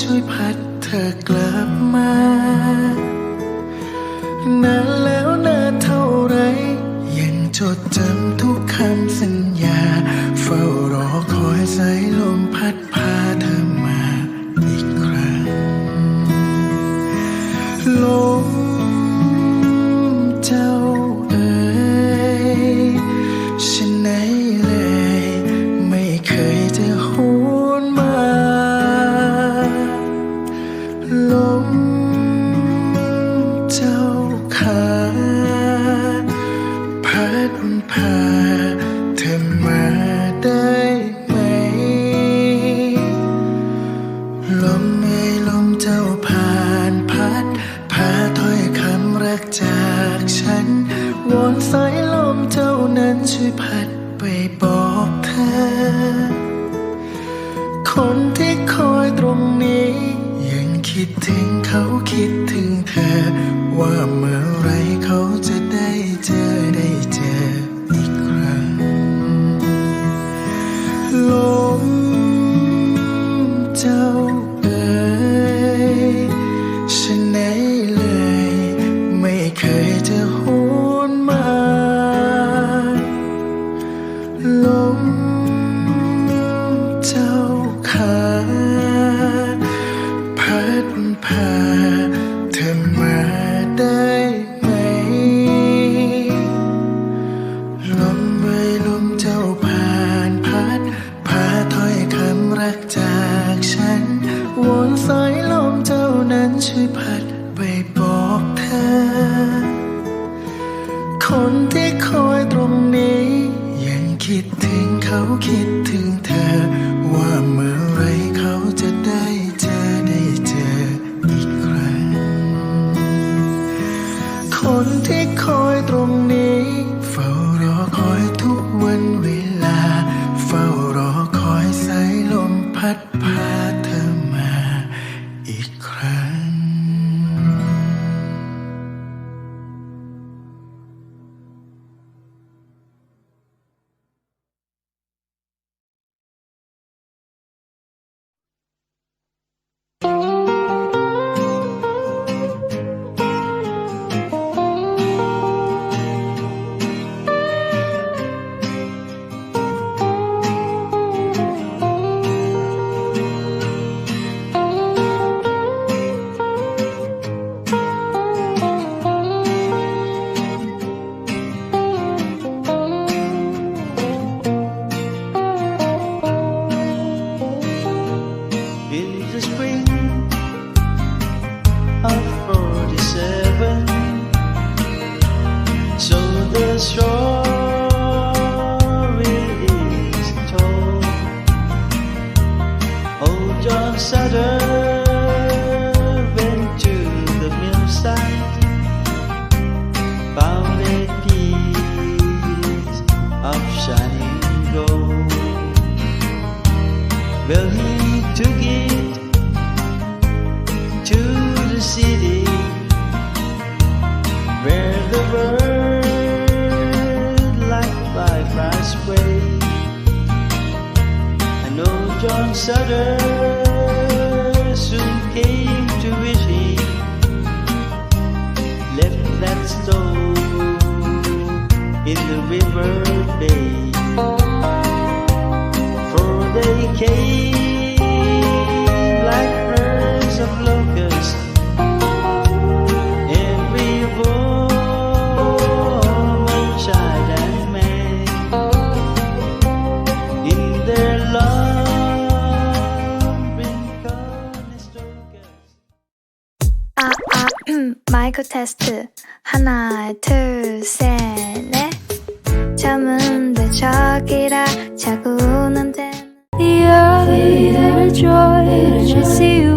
ช่วยพัดเธอกลับมา นานแล้วนานเท่าไร ยังจดจำทุกคำสัญญา เฝ้ารอคอยสายลมพัดพาเธอมาอีกครั้งลม พัดพาเธอมาได้ไหม ลมไม่ลมเจ้าผ่านพัด พาถ้อยคำรักจากฉัน วอนสายลมเจ้านั้นช่วยพัดไปบอกเธอ คนที่คอยตรงนี้ ยังคิดถึงเขาคิดถึงเธอว่าเมื่อไร ลมเอ่ยลมเจ้าผ่านพัดพาถ้อยคำรักจากฉันวนสายลมเจ้านั้นช่วยพัดไปบอกเธอ คนที่คอยตรงนี้ ยังคิดถึงเขาคิด In the spring John Sutter soon came to wish he left that stone in the river bay 마이크 테스트. 하나, 둘, 셋, 넷. 잠은 데 저기라 자고 우는 데는 The other joy to see